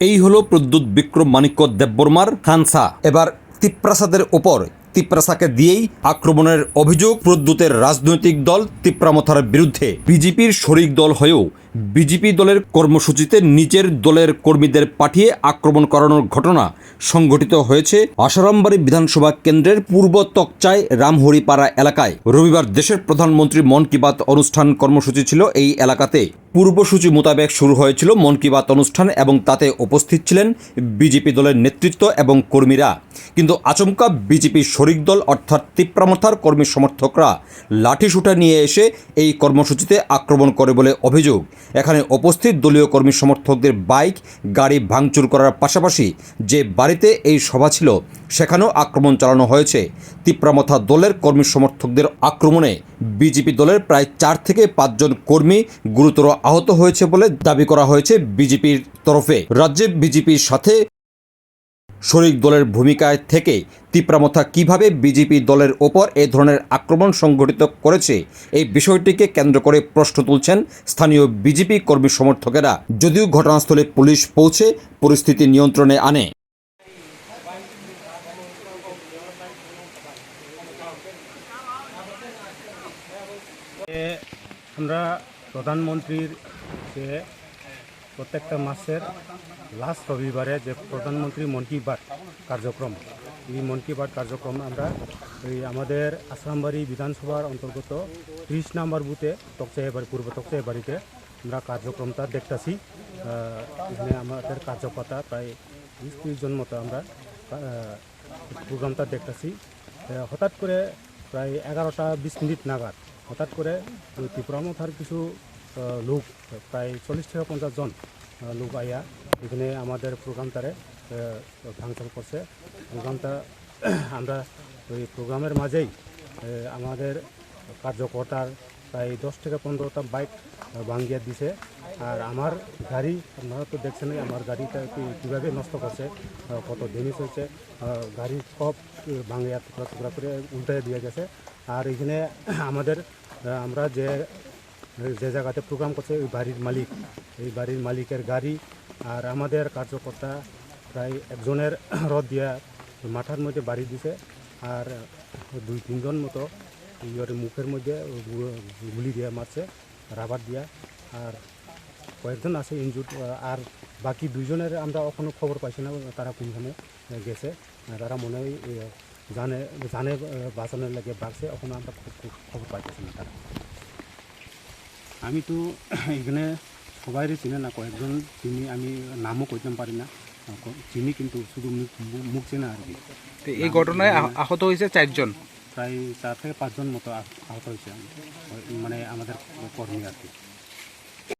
এই হলো প্রদ্যুৎ বিক্রম মাণিক্য দেববর্মার খানসা। এবার তিপ্রাসাদের ওপর, তিপ্রাসাকে দিয়েই আক্রমণের অভিযোগ প্রদ্যুতের রাজনৈতিক দল তিপ্রামথার বিরুদ্ধে। বিজেপির শরিক দল হয়েও বিজেপি দলের কর্মসূচিতে নিজের দলের কর্মীদের পাঠিয়ে আক্রমণ করানোর ঘটনা সংঘটিত হয়েছে আসারামবাড়ি বিধানসভা কেন্দ্রের পূর্ব তকচায় রামহরিপাড়া এলাকায়। রবিবার দেশের প্রধানমন্ত্রী মন কি বাত অনুষ্ঠান কর্মসূচি ছিল এই এলাকাতে। পূর্বসূচি মোতাবেক শুরু হয়েছিল মন কি বাত অনুষ্ঠান এবং তাতে উপস্থিত ছিলেন বিজেপি দলের নেতৃত্ব এবং কর্মীরা। কিন্তু আচমকা বিজেপি শরিক দল অর্থাৎ তিপ্রামথার কর্মী সমর্থকরা লাঠিসুটা নিয়ে এসে এই কর্মসূচিতে আক্রমণ করে বলে অভিযোগ। এখানে উপস্থিত দলীয় কর্মী সমর্থকদের বাইক, গাড়ি ভাঙচুর করার পাশাপাশি যে বাড়িতে এই সভা ছিল, সেখানেও আক্রমণ চালানো হয়েছে। তিপ্রামথা দলের কর্মী সমর্থকদের আক্রমণে বিজেপি দলের প্রায় চার থেকে পাঁচজন কর্মী গুরুতর আহত হয়েছে বলে দাবি করা হয়েছে বিজেপির তরফে। রাজ্যে বিজেপির সাথে শরিক দলের ভূমিকায় থেকে তিপ্রামথা কীভাবে বিজেপি দলের ওপর এ ধরনের আক্রমণ সংঘটিত করেছে, এই বিষয়টিকে কেন্দ্র করে প্রশ্ন তুলছেন স্থানীয় বিজেপি কর্মী সমর্থকেরা। যদিও ঘটনাস্থলে পুলিশ পৌঁছে পরিস্থিতি নিয়ন্ত্রণে আনে। আমরা প্রধানমন্ত্রীর যে প্রত্যেকটা মাসের লাস্ট রবিবারে যে প্রধানমন্ত্রী মন কি বাত কার্যক্রম, এই মন কি বাত কার্যক্রম আমরা এই আমাদের আসামবাড়ি বিধানসভার অন্তর্গত ত্রিশ নম্বর বুথে তকচাই বাড়ি পূর্ব তকচাই বাড়িতে আমরা কার্যক্রমটা দেখতেছি। এখানে আমাদের কার্যকর্তা প্রায় বিশ ত্রিশ জন মতো আমরা প্রোগ্রামটা দেখতেছি। হঠাৎ করে প্রায় এগারোটা বিশ মিনিট নাগাদ হঠাৎ করে ওই ত্রিপুরামথার কিছু লোক, প্রায় চল্লিশ থেকে পঞ্চাশ জন লোক আইয়া এখানে আমাদের প্রোগ্রামটারে ফাংশন করছে। প্রোগ্রামটা আমরা ওই প্রোগ্রামের মাঝেই আমাদের কার্যকর্তার প্রায় দশ থেকে পনেরোটা বাইক ভাঙ্গিয়ে দিছে। আর আমার গাড়ি, আপনারা তো দেখছেনই আমার গাড়িটা কীভাবে নষ্ট করছে কত ড্যামেজ হয়েছে গাড়ি সব ভাঙিয়া টুকরা টুকরা করে উল্টে দিয়ে গেছে। আর এখানে আমাদের আমরা যে যে জায়গাতে প্রোগ্রাম করছে, ওই বাড়ির মালিক। এই বাড়ির মালিকের গাড়ি আর আমাদের কার্যকর্তা প্রায় একজনের রদ দিয়া মাথার মধ্যে বাড়ি দিছে। আর দুই, তিনজন মতো ইয়ের মুখের মধ্যে গুলি দিয়ে মারছে, রাবার দিয়া। আর কয়েকজন আছে ইনজুড আর বাকি দুইজনের আমরা এখনও খবর পাইছি না, তারা কোনখানে গেছে। তারা মনে হয় জানে জানে, বাঁচানোর লাগে বাড়ছে, এখনও আমরা খব- খব- খবর পাইতেছি না তারা। আমি তো এখানে সবাই চিনে না কয়েকজন চিনি আমি নামও কইতে পারি না। চিনি কিন্তু শুধু মুখ চেনা আর কি। এই ঘটনায় আহত হয়েছে চারজন প্রায় চার থেকে পাঁচজন মতো আহ- আহত হয়েছে। মানে আমাদের কর্মী আর কি।